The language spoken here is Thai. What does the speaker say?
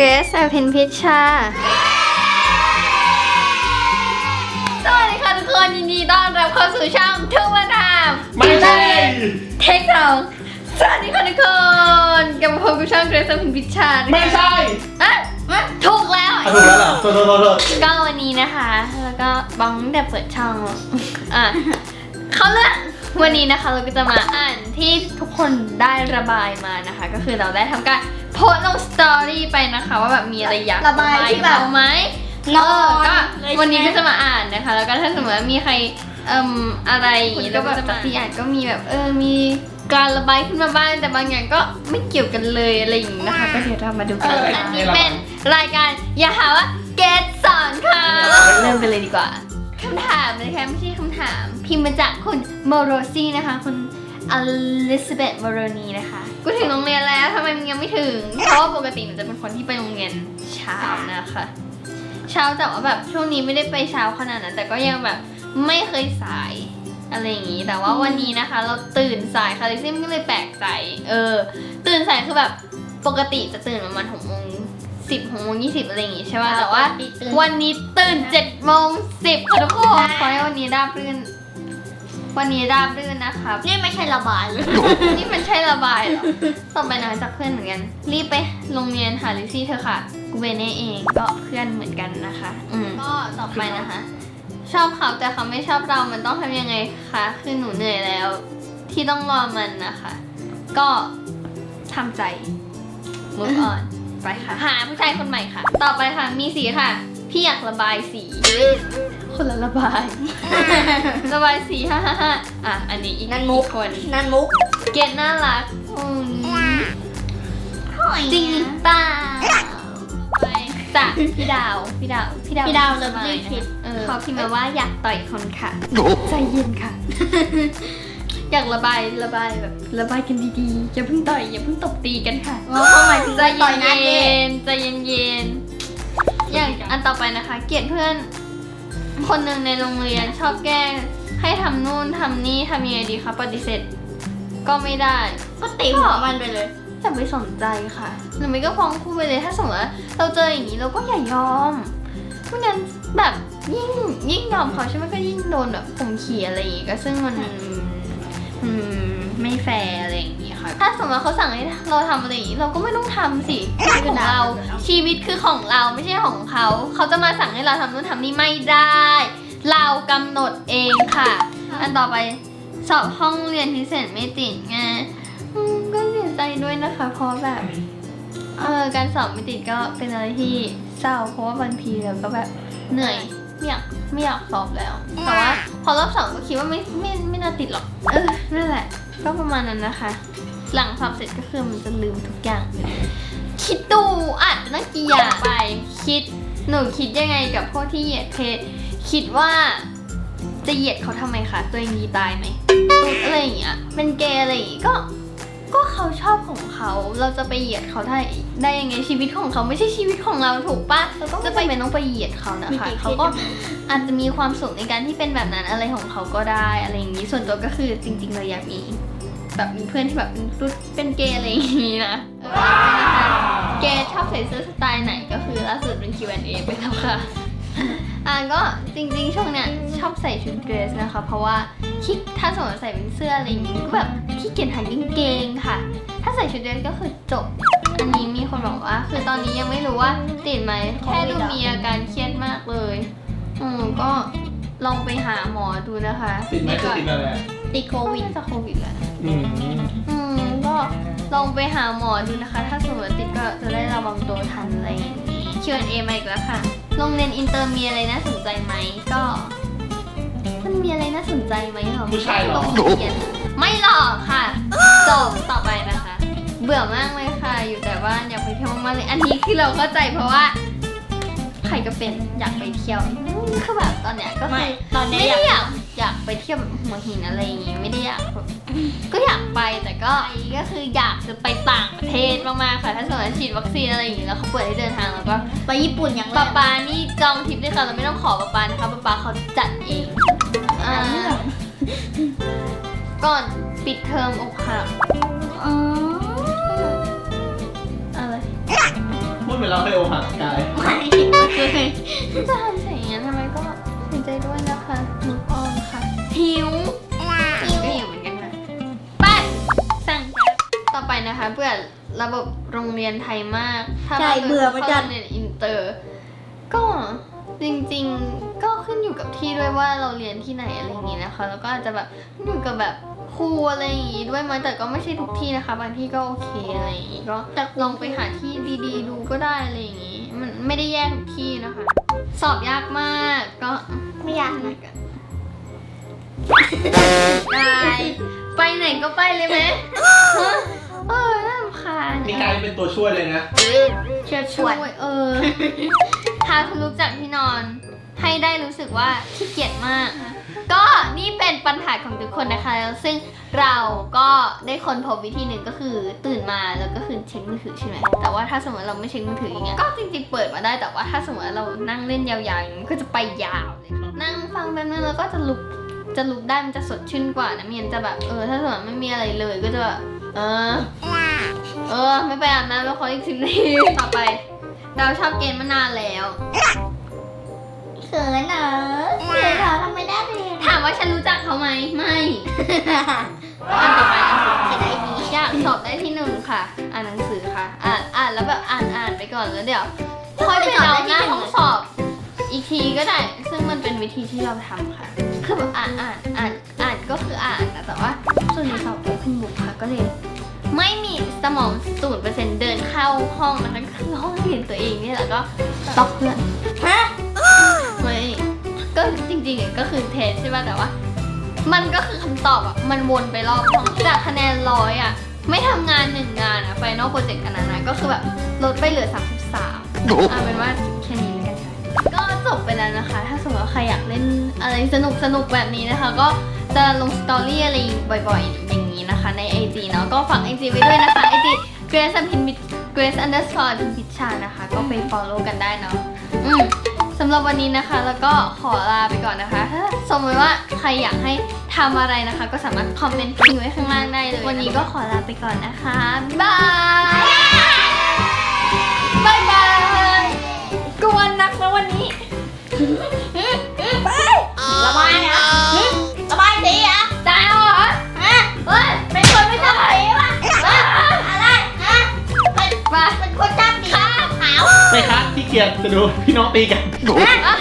เกรซอภินพิชชา สวัสดีค่ะทุกคนยินดีต้อนรับเข้าสู่ช่องทุกวันทามไม่ใช่ เทคสองสวัสดีค่ะทุกคนกลับมาพบกับช่องเกรซอภินพิชชาไม่ใช่อะอะถูกแล้ว อะถูกแล้วเหรอโทษโทษโทษโทษก็วันนี้นะคะ แล้วก็บ้องแต่เปิดช่อง อะเขาเรื่องวันนี้นะคะเราก็จะมาอ่านที่ทุกคนได้ระบายมานะคะ ก็คือเราได้ทำการ โพสต์ลงสตอรี่ไปนะคะ ว่าแบบมีอะไรอยากระบายที่แบบ เอไหมนอนเก็เลยวันนี้ใช่ก็ไหมจะมาอ่านนะคะ แล้วก็ถ้าสมมติว่ามีใครเอ่มอะไรอย่างงี้คุณก็แล้วก็จะแบบมาที่อ่านก็มีแบบเออมีการระบายขึ้นมาบ้างแต่บางอย่างก็ไม่เกี่ยวกันเลยอะไรอย่างงี้นะคะ ก็เดี๋ยวเรามาดูกันเอออัอันนี้เป็นรายการอย่าหาว่าเกตสอนค่ะเริ่มไปเลยดีกว่าคำถามนะคะไม่ใช่คำถาม พิมพ์มาจากคุณโมโรซี่นะคะคุณ อลิซาเบธโมโรนีนะคะ กูถึงโรงเรียนแล้วทำไมมึงยังไม่ถึง เพราะว่าปกติหนูจะเป็นคนที่ไปโรงเรียนเช้านะคะ เช้าแต่ว่าแบบช่วงนี้ไม่ได้ไปเช้าขนาดนั้น แต่ก็ยังแบบไม่เคยสายอะไรอย่างนี้ แต่ว่าวันนี้นะคะ เราตื่นสายค่ะลิซี่มันก็เลยแปลกใจ เออ ตื่นสายคือแบบปกติจะตื่นประมาณหกโมงสิบหกโมงยี่สิบอะไรอย่างงี้ใช่ป่ะ แต่ว่าวันนี้ตื่นเจ็ดโมงสิบค่ะทุกคนขอให้วันนี้ราบรื่น วันนี้ราบรื่นนะครับ นี่ไม่ใช่ระบายเลย นี่มันใช่ระบายเหรอต่อไปนะจากเพื่อนเหมือนกัน รีบไปโรงเรียนหาลิซี่เธอะค่ะ กูเบเน่เองก็เพื่อนเหมือนกันนะคะ อืมก็ต่อไปนะคะ ชอบเขาแต่เขาไม่ชอบเรา มันต้องทำยังไงคะ คือหนูเหนื่อยแล้ว ที่ต้องรอมันนะคะ ก็ทำใจ move on ไปค่ะ หาผู้ชายคนใหม่ค่ะ ต่อไปค่ะ มีสีค่ะ พี่อยากระบายสี คนละระบาย ระบายสีฮ่าฮ่าฮ่าอะ อันนี้อีกนั่นมุกคนนันมุก เกดน่ารักอืมจริงหรือเปล่าไปจากพี่ดาว พี่ดาว พี่ดาวพี่ดาวสบายเลิฟลี่นะคิด เออเขาพิมพ์มาว่าอยากต่อยคนค่ะ ใจเย็นค่ะ อยากระบายระบายแบบระบายกันดีๆอย่าเพิ่งต่อยอย่าเพิ่งตบตีกันค่ะว่าเขาหมายถึงใจว่าต่อยหน้าเย็เด็กนๆใจเย็นๆ อย่างอันต่อไปนะคะ เกลียดเพื่อน คนหนึ่งในโรงเรียนชอบแกล้งให้ทำนู่นทำนี่ทำยังไงดีคะปฏิเสธก็ไม่ได้ ก็ตีหัวมันไปเลย อย่าไปสนใจค่ะหรือไม่ก็ฟ้องครูไปเลยถ้าสมมติว่าเราเจออย่างนี้เราก็อย่ายอมไม่งั้นแบบยิ่งยิ่งยอมเขาใช่ไหมก็ยิ่งโดนแบบข่มขี่อะไรอย่างงี้ก็ซึ่งมัน ถ้าสมมติเขาสั่งให้เราทำอะไรอย่างงี้เราก็ไม่ต้องทำสิชีวิตของเราชีวิตคือของเราไม่ใช่ของเขา เขาจะมาสั่งให้เราทำนู่นทำนี่ไม่ได้ เรากำหนดเองค่ะ อันต่อไปสอบห้องเรียนพิเศษไม่ติดไงอืมก็เสียใจด้วยนะคะเพราะแบบเออการสอบไม่ติดก็เป็นอะไรที่เศร้าเพราะว่าบางทีเราก็แบบเหนื่อยไม่อยากไม่อยากสอบแล้ว แต่ว่าพอรอบสองก็คิดว่าไม่ไม่ไม่น่าติดหรอก เออนั่นแหละ ก็ประมาณนั้นนะคะ หลังสอบเสร็จก็คือมันจะลืมทุกอย่างเลยคิดดูอาจจะน่าเกลียดไป คิดหนูคิดยังไงกับพวกที่เหยียดเพศ คิดว่าจะเหยียดเขาทำไมคะตัวเองดีตายไหมตุ๊ดอะไรอย่างเงี้ยเป็นเกย์อะไรอย่างงี้ก็ก็เขาชอบของเขาเราจะไปเหยียดเขาได้ได้ยังไงชีวิตของเขาไม่ใช่ชีวิตของเราถูกปะจะไปเป็นต้องไปเหยียดเขานะมีคะกี่เขาก็อาจจะมีความสุขในการที่เป็นแบบนั้นอะไรของเขาก็ได้อะไรอย่างนี้ส่วนตัวก็คือจริง ๆ เราอยากมี แบบมีเพื่อนที่แบบเป็นตุ๊ดเป็นเกย์อะไรอย่างนี้นะเออนะคะเกย์ชอบใส่เสื้อสไตล์ไหนก็คือล่าสุดเป็น Q&A ไปแล้วค่ะอะก็จริงๆช่วงเนี้ยชอบใส่ชุดเดรสนะคะ เพราะว่าคิดถ้าสมมติใส่เป็นเสื้ออะไรอย่างงี้ก็แบบขี้เกียจหากางเกงค่ะ ถ้าใส่ชุดเดรสก็คือจบ อันนี้มีคนบอกว่า คือตอนนี้ยังไม่รู้ว่าติดไหมแค่ดูมีอาการเครียดมากเลยอืมก็ลองไปหาหมอดูนะคะติดไหมจะติดอะไรอะ ติดโควิดน่าจะโควิดแหละอืมอืมก็ลองไปหาหมอดูนะคะ ถ้าสมมติติดก็จะได้ระวังตัวทันอะไรอย่างนี้ Q&A มาอีกแล้วค่ะโรงเรียนอินเตอร์มีอะไรน่าสนใจไหมก็ มันมีอะไรน่าสนใจไหมหรอผู้ชายเหรอโรงเรียนไม่หรอกค่ะจบต่อไปนะคะ เบื่อมากเลยค่ะ อยู่แต่บ้านอยากไปเที่ยวมากๆเลยอันนี้คือเราเข้าใจเพราะว่า ใครก็เป็นอยากไปเที่ยวอืมคือแบบตอนเนี้ยก็ไม่คือตอนไม่นี้ได้อยากอยาก อยากไปเที่ยวแบบหัวหินอะไรอย่างงี้ไม่ได้อยากแบบก็อยากไปแต่ก็ก็คืออยากจะไปต่างประเทศมากๆค่ะถ้าสมมติว่าฉีดวัคซีนอะไรอย่างงี้แล้วเขาเปิดให้เดินทางแล้วก็ไปญี่ปุ่นอย่างแรป๊ากป๊านี่จองทริปด้วยค่ะเราไม่ต้องขอป๊าป๊านะคะป๊าป๊าเขาจัดเองอ่าก่อนปิดเทอมอกหักอ๋ออะไรพูดเหมือนเราเคเคยอกหักกายไม่ไม่เคยจะทำเสียงอย่างนั้นทำไมก็เสียใจด้วยนะคะมุกออนค่ะ หิวหิวก็หิวเหมือนกันค่ะไปสั่งแก๊ปต่อไปนะคะเบื่อระบบโรงเรียนไทยมากถ้าใช่ราเบื่อเหมือนกัน ข้าโรงเรียนอินเตอร์ ก็จริงๆก็ขึ้นอยู่กับที่ด้วยว่าเราเรียนที่ไหนอะไรอย่างงี้นะคะ แล้วก็อาจจะแบบขึ้นอยู่กับแบบครูอะไรอย่างงี้ด้วยมั้ยแต่ก็ไม่ใช่ทุกที่นะคะ บางที่ก็โอเคอะไรอย่างงี้ก็ลองไปหาที่ดีๆ ดูก็ได้อะไรอย่างงี้ มันไม่ได้แย่ทุกที่นะคะ สอบยากมากก็ ไม่อยากนะ ได้ไปไหนก็ไปเลยไหมฮะเออน่ารำคาญนี่กายเป็นตัวช่วยเลยนะเชิญชช่ววนยเออ พาทะลุจากที่นอน ให้ได้รู้สึกว่าขี้เกียจมาก ก็นี่เป็นปัญหาของทุกคนนะคะ ซึ่งเราก็ได้ค้นพบวิธีหนึ่งก็คือตื่นมาแล้วก็คือเช็คมือถือใช่ไหมแต่ว่าถ้าสมมติเราไม่เช็คมือถืออย่างเงี้ยก็จริงๆเปิดมาได้แต่ว่าถ้าสมมติเรานั่งเล่นยาวๆอย่างนี้มันก็จะไปยาวเลยนั่งฟังแป๊บนึงแล้วก็จะลุก จะลุกได้มันจะสดชื่นกว่านะเมียนจะแบบเออถ้าสมมติไม่มีอะไรเลยก็จะแบบเออ เออ ไม่ไปอาบน้ำแล้วขออีกสิบนาทีต่อไป เราชอบเกณฑ์มานานแล้ว เขินเหรอเขินเหรอทำไม่ได้เลยถามว่าฉันรู้จักเขาไหมไม่อันต่อไปนะคะเขียนได้ดีอยากสอบได้ที่หนึ่งค่ะ อ่านหนังสือค่ะ อ่านอ่านแล้วแบบอ่านอ่านไปก่อนแล้วเดี๋ยวค่อยไปเดาหน้าห้องสอบ อีกทีก็ได้ ซึ่งมันเป็นวิธีที่เราทำค่ะ คือแบบอ่านอ่านอ่านอ่านก็คืออ่านนะแต่ว่าส่วนใหญ่สอบ open book ค่ะก็เลย ไม่มีสมองศูนย์เปอร์เซ็นต์เดินเข้าห้องมันก็คือห้องเรียนตัวเองนี่แหละก็ตอกเพื่อนฮะไม่ก็จริงๆอะก็คือเทสใช่ป่ะแต่ว่า มันก็คือคำตอบอะมันวนไปรอบห้องจากคะแนนร้อยอะไม่ทำงานหนึ่งงานอะไฟนอลโปรเจกต์อันนั้นนะก็คือแบบลดไปเหลือ 33เอาเป็นว่าแค่นี้แล้วกันค่ะก็ จบไปแล้วนะคะ ถ้าสมมติว่าใครอยากเล่นอะไรสนุกสนุกแบบนี้นะคะ ก็จะลงสตอรี่อะไรบ่อยๆ อย่างนี้นะคะ ใน IG เนาะก็ฝาก IG ไว้ด้วยนะคะ IG Grace พิมพ์ Grace underscore พิมพิชานะคะ ก็ไป follow กันได้เนาะอืมสำหรับวันนี้นะคะ แล้วก็ขอลาไปก่อนนะคะ ถ้าสมมติว่าใครอยากให้ทำอะไรนะคะ ก็สามารถคอมเมนต์ทิ้งไว้ข้างล่างได้เลย วันนี้ก็ขอลาไปก่อนนะคะบายบายบายกวนนักนะวันนี้ ระบายนะระบายสีอะตายแล้วเหรอฮะเฮ้ยเป็นคนไม่ชอบสีป่ะอะไรฮะเป็นเป็นคนชอบสีขาว ไปครับที่เกียจจะดูพี่น้องตีกัน ฮะ